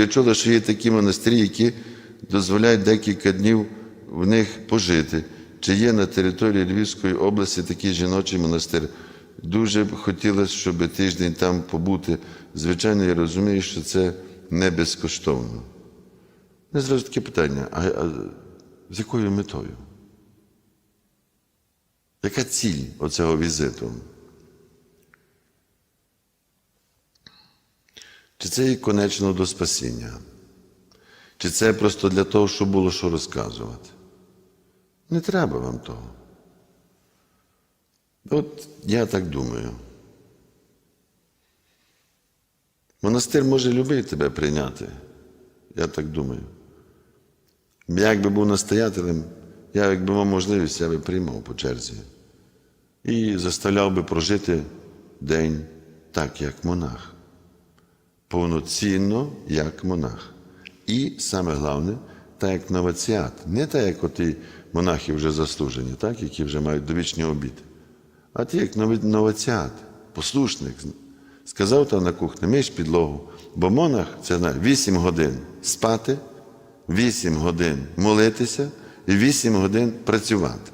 Я чула, що є такі монастирі, які дозволяють декілька днів в них пожити. Чи є на території Львівської області такий жіночий монастир? Дуже б хотілося, щоб тиждень там побути. Звичайно, я розумію, що це не безкоштовно. Не зразу таке питання, а, а з якою метою? Яка ціль оцього візиту? Чи це є конечно до спасіння? Чи це просто для того, щоб було що розказувати? Не треба вам того. От я так думаю. Монастир може любий тебе прийняти. Я так думаю. Я якби був настоятелем, я якби мав можливість, я би приймав по черзі. І заставляв би прожити день так, як монах. Повноцінно, як монах. І саме головне, так як новаціат. Не так, як оті монахи вже заслужені, так, які вже мають довічні обіди. А ті, як новаціат, послушник. Сказав там на кухні, миш підлогу. Бо монах це на 8 годин спати, 8 годин молитися і 8 годин працювати.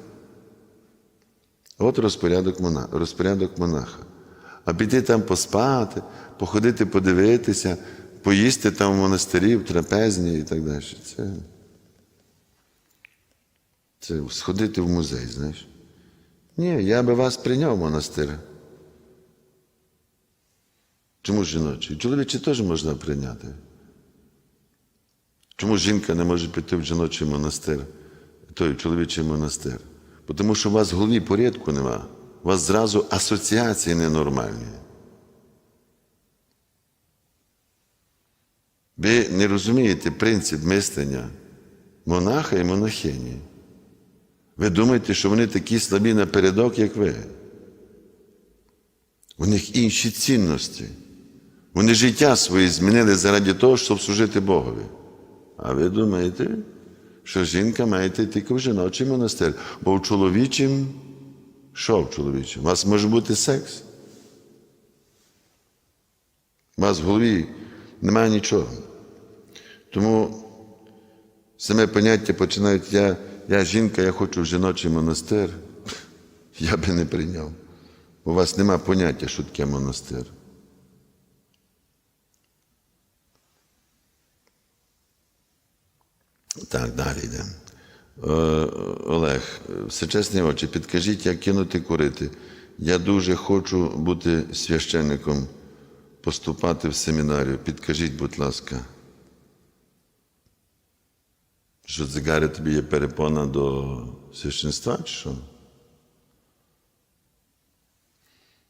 От розпорядок монаха. А піти там поспати, походити, подивитися, поїсти там в монастирі, в трапезні і так далі. Це, це сходити в музей, знаєш. Ні, я би вас прийняв в монастир. Чому жіночий? Чоловічий теж можна прийняти. Чому жінка не може піти в жіночий монастир, той чоловічий монастир? Тому що у вас в голові порядку нема. Вас зразу асоціації ненормальні. Ви не розумієте принцип мислення монаха і монахині. Ви думаєте, що вони такі слабі напередок, як ви. У них інші цінності. Вони життя своє змінили заради того, щоб служити Богові. А ви думаєте, що жінка має йти тільки в жіночий монастир, бо в чоловічим, що в чоловічим? У вас може бути секс? У вас в голові немає нічого. Тому саме поняття починають я, я жінка, я хочу в жіночий монастир. Я би не прийняв. У вас нема поняття, що таке монастир. Так, далі йдемо. Е, Олег, всечесні очі, підкажіть, як кинути курити. Я дуже хочу бути священником, поступати в семінарію. Підкажіть, будь ласка. Що цигари тобі є перепона до священства, чи що?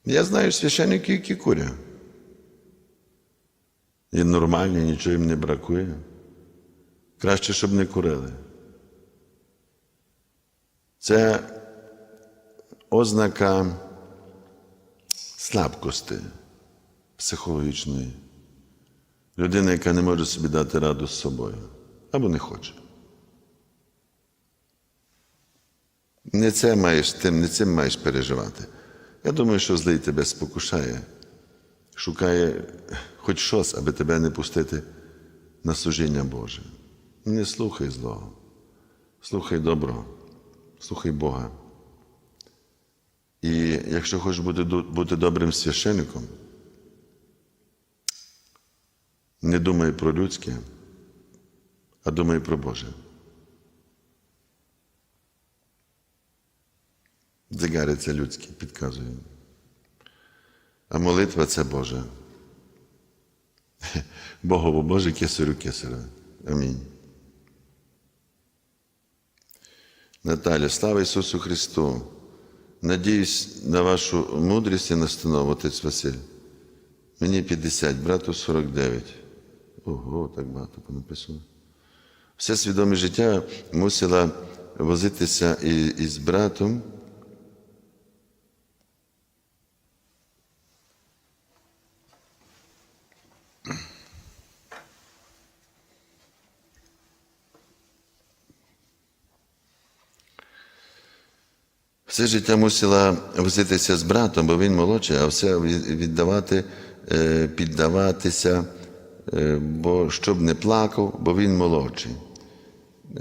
Я знаю священників, які курять. І нормальні, нічого їм не бракує. Краще, щоб не курили. Це ознака слабкості психологічної. Людина, яка не може собі дати раду з собою або не хоче. Не це маєш тим, не цим маєш переживати. Я думаю, що злий тебе спокушає, шукає хоч щось, аби тебе не пустити на служіння Боже. Не слухай злого, слухай доброго, слухай Бога. І якщо хочеш бути, бути добрим священником, не думай про людське, а думай про Боже. Дзигари це людське, підказує. А молитва це Божа. Богово Боже, кесарю кесаря. Амінь. Наталя, слава Ісусу Христу! Надіюсь на вашу мудрість і настанову, отець Василь. Мені 50, брату 49. Ого, так багато понаписано. Все свідоме життя мусила возитися із братом. Все життя мусила возитися з братом, бо він молодший, а все віддавати, е, піддаватися е, бо щоб не плакав, бо він молодший.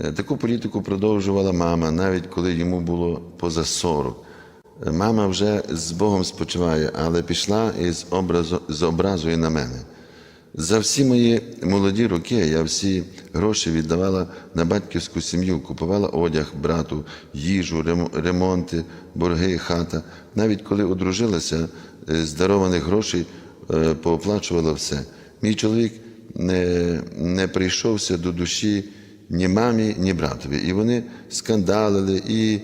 Е, Таку політику продовжувала мама, навіть коли йому було поза 40. Е, Мама вже з Богом спочиває, але пішла із образу, з образою на мене. За всі мої молоді роки я всі гроші віддавала на батьківську сім'ю, купувала одяг брату, їжу, ремонти, борги, хата. Навіть коли одружилася, е, з дарованих грошей е, пооплачувала все. Мій чоловік не, не прийшовся до душі ні мамі, ні братові. І вони скандалили і,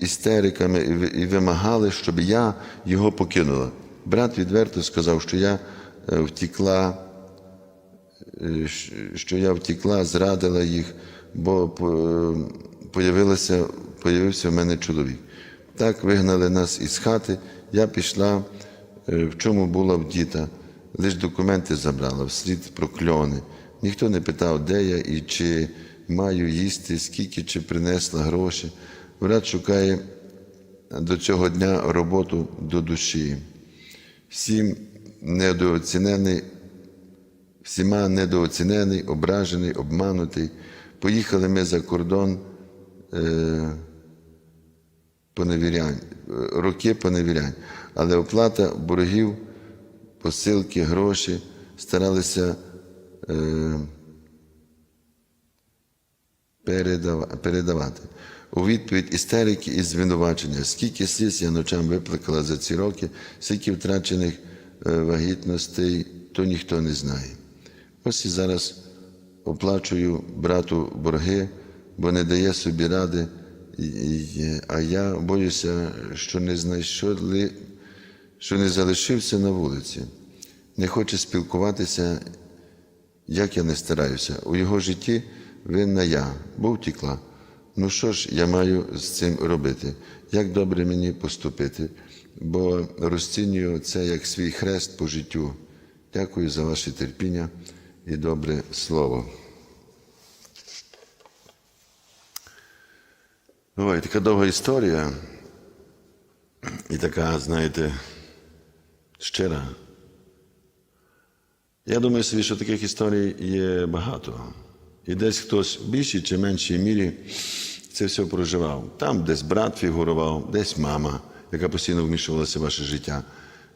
істериками, і, вимагали, щоб я його покинула. Брат відверто сказав, що я е, втікла що я втекла, зрадила їх, бо по- появився в мене чоловік. Так вигнали нас із хати, я пішла, е, в чому була вдіта, лише документи забрала, вслід прокльони. Ніхто не питав, де я і чи маю їсти, скільки чи принесла гроші. Брат шукає до цього дня роботу до душі. Всім недооцінений всіма недооцінений, ображений, обманутий. Поїхали ми за кордон е, поневірянь, роки поневірянь, але оплата боргів, посилки, гроші старалися е, передава- передавати. У відповідь істерики і звинувачення, скільки сліз я ночам виплакала за ці роки, скільки втрачених е, вагітностей, то ніхто не знає. Ось і зараз оплачую брату борги, бо не дає собі ради, а я боюся, що не знайшли, що не залишився на вулиці, не хоче спілкуватися, як я не стараюся. У його житті винна я, бо втікла. Ну що ж я маю з цим робити? Як добре мені поступити? Бо розцінюю це як свій хрест по життю. Дякую за ваше терпіння і добре слово. Ой, така довга історія. І така, знаєте, щира. Я думаю собі, що таких історій є багато. І десь хтось в більшій чи меншій мірі це все проживав. Там десь брат фігурував, десь мама, яка постійно вмішувалася в ваше життя.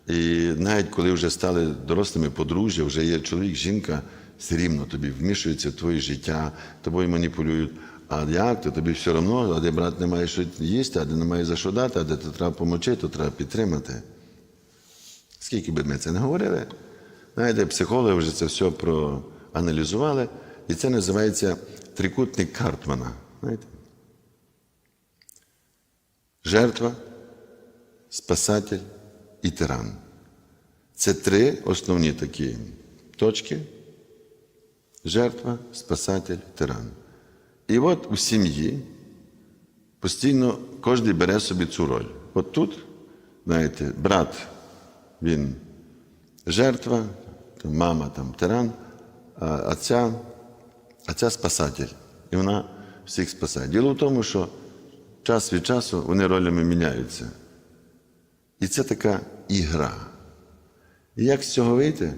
І навіть коли вже стали дорослими подружжя, вже є чоловік, жінка, все рівно тобі вмішуються в твоє життя, тобою маніпулюють. А як то тобі все одно, а де брат не має що їсти, а де немає за що дати, а де то треба помочити, то треба підтримати. Скільки би ми це не говорили, знаєте, психологи вже це все проаналізували, і це називається трикутник Картмана. Знаєте? Жертва, спасатель і тиран. Це три основні такі точки: жертва, спасатель, тиран. І от у сім'ї постійно кожен бере собі цю роль. От тут, знаєте, брат, він жертва, мама там тиран, а, ця, а ця спасатель. І вона всіх спасає. Діло в тому, що час від часу вони ролями міняються. І це така ігра. І як з цього вийти?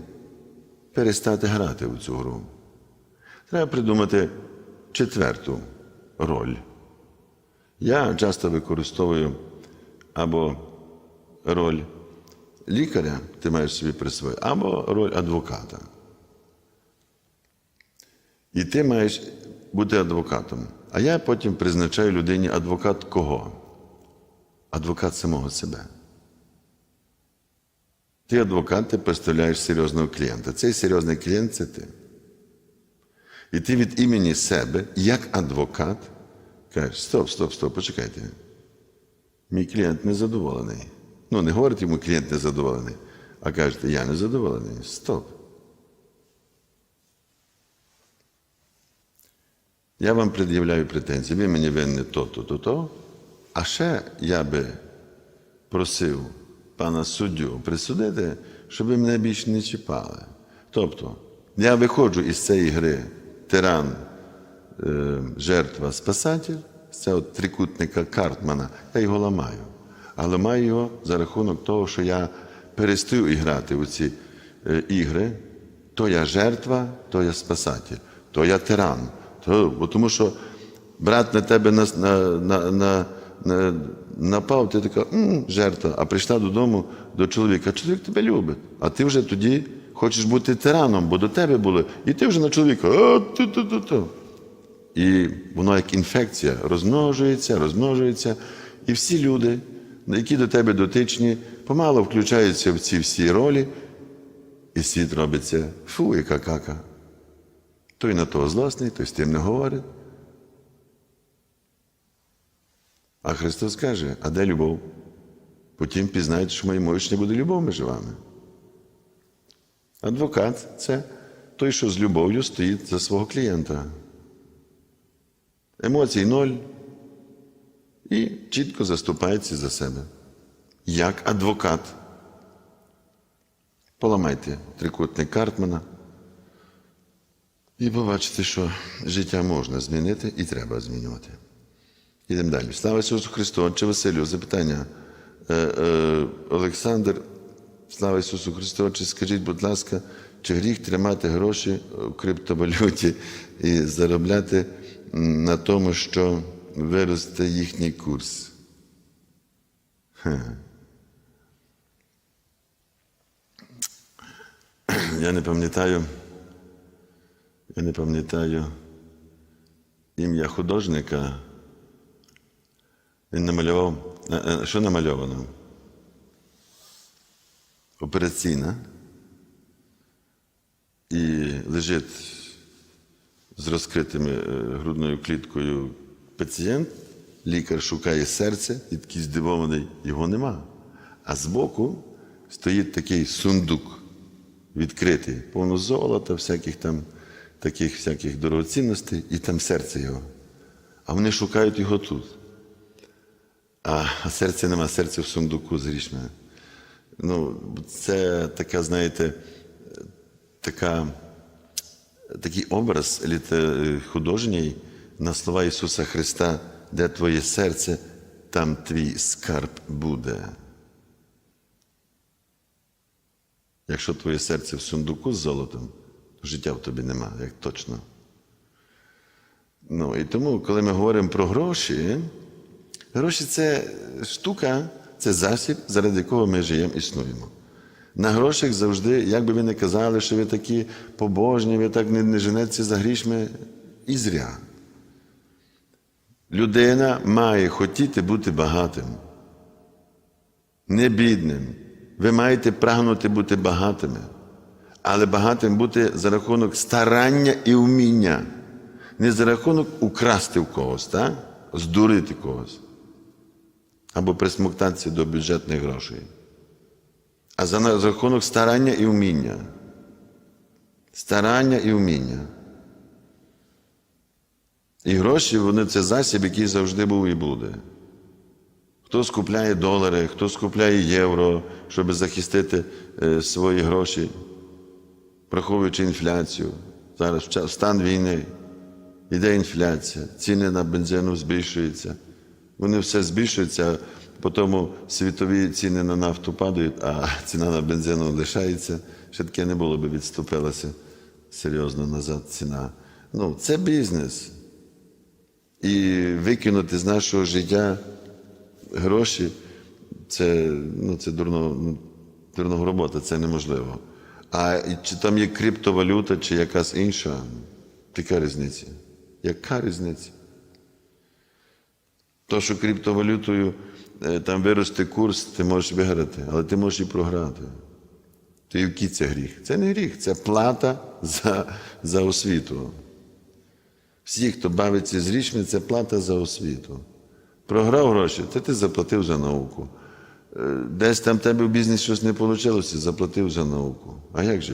Перестати грати в цю гру. Треба придумати четверту роль. Я часто використовую або роль лікаря, ти маєш собі присвоїти, або роль адвоката. І ти маєш бути адвокатом. А я потім призначаю людині адвокат кого? Адвокат самого себе. Ти адвокат, ти представляєш серйозного клієнта. Цей серйозний клієнт це ти. І ти від імені себе, як адвокат, кажеш, стоп, стоп, стоп, почекайте. Мій клієнт незадоволений. Ну, не говорить йому клієнт незадоволений, а кажете, я незадоволений. Стоп. Я вам пред'являю претензії, ви мені винні то, то, то, то. А ще я би просив пана суддю присудити, щоб мене більше не чіпали. Тобто, я виходжу із цієї гри тиран, е, жертва, спасатель, з цього трикутника Картмана, я його ламаю. А ламаю його за рахунок того, що я перестаю грати у ці е, ігри, то я жертва, то я спасатель, то я тиран. То, бо тому що брат на тебе на, на, на, напав, ти така «М, жертва, а прийшла додому до чоловіка. Чоловік тебе любить, а ти вже тоді хочеш бути тираном, бо до тебе були. І ти вже на чоловіка. «А, ту-ту-ту-ту». І воно як інфекція розмножується, розмножується. І всі люди, які до тебе дотичні, помало включаються в ці всі ролі, і світ робиться фу, яка кака. Той на того злосний, той з тим не говорить. А Христос каже, а де любов? Потім пізнаєте, що моїй мові не буде любов між вами. Адвокат це той, що з любов'ю стоїть за свого клієнта. Емоцій ноль і чітко заступається за себе. Як адвокат. Поламайте трикутник Картмана і побачите, що життя можна змінити і треба змінювати. Ідемо далі. Слава Ісусу Христу, Отче Василю, запитання. Е, е, Олександр, слава Ісусу Христу, Отче, скажіть, будь ласка, чи гріх тримати гроші у криптовалюті і заробляти на тому, що виросте їхній курс? Я не пам'ятаю, я не пам'ятаю ім'я художника. Він намалював. е, е, Що намальовано? Операційна. І лежить з розкритими е, грудною кліткою пацієнт, лікар шукає серце і такий здивований, його нема. А збоку стоїть такий сундук відкритий, повно золота, всяких там таких всяких дорогоцінностей, і там серце його. А вони шукають його тут. А, серця нема, серце в сундуку з грішми. Ну, це така, знаєте, така, такий образ художній на слова Ісуса Христа, де твоє серце, там твій скарб буде. Якщо твоє серце в сундуку з золотом, то життя в тобі нема, як точно. Ну, і тому, коли ми говоримо про гроші, гроші це штука, це засіб, заради якого ми живемо, існуємо. На грошах завжди, як би ви не казали, що ви такі побожні, ви так не, не женеться за грішми, і зря. Людина має хотіти бути багатим, не бідним. Ви маєте прагнути бути багатими, але багатим бути за рахунок старання і вміння, не за рахунок украсти в когось, так? здурити когось або присмоктатися до бюджетних грошей, а за рахунок старання і вміння. Старання і вміння. І гроші вони це засіб, який завжди був і буде. Хто скупляє долари, хто скупляє євро, щоб захистити е, свої гроші, враховуючи інфляцію. Зараз стан війни, йде інфляція, ціни на бензину збільшуються. Вони все збільшуються, а тому світові ціни на нафту падають, а ціна на бензину лишається. Ще таке не було би відступилася серйозно назад ціна. Ну, це бізнес. І викинути з нашого життя гроші це, ну, це дурно, дурного робота, це неможливо. А чи там є криптовалюта, чи якась інша, яка різниця? Яка різниця? То, що криптовалютою е, там виросте курс, ти можеш виграти, але ти можеш і програти. То який це гріх? Це не гріх, це плата за, за освіту. Всі, хто бавиться з річми, це плата за освіту. Програв гроші, це ти заплатив за науку. Е, Десь там в тебе в бізнесі щось не вийшло, заплатив за науку. А як же?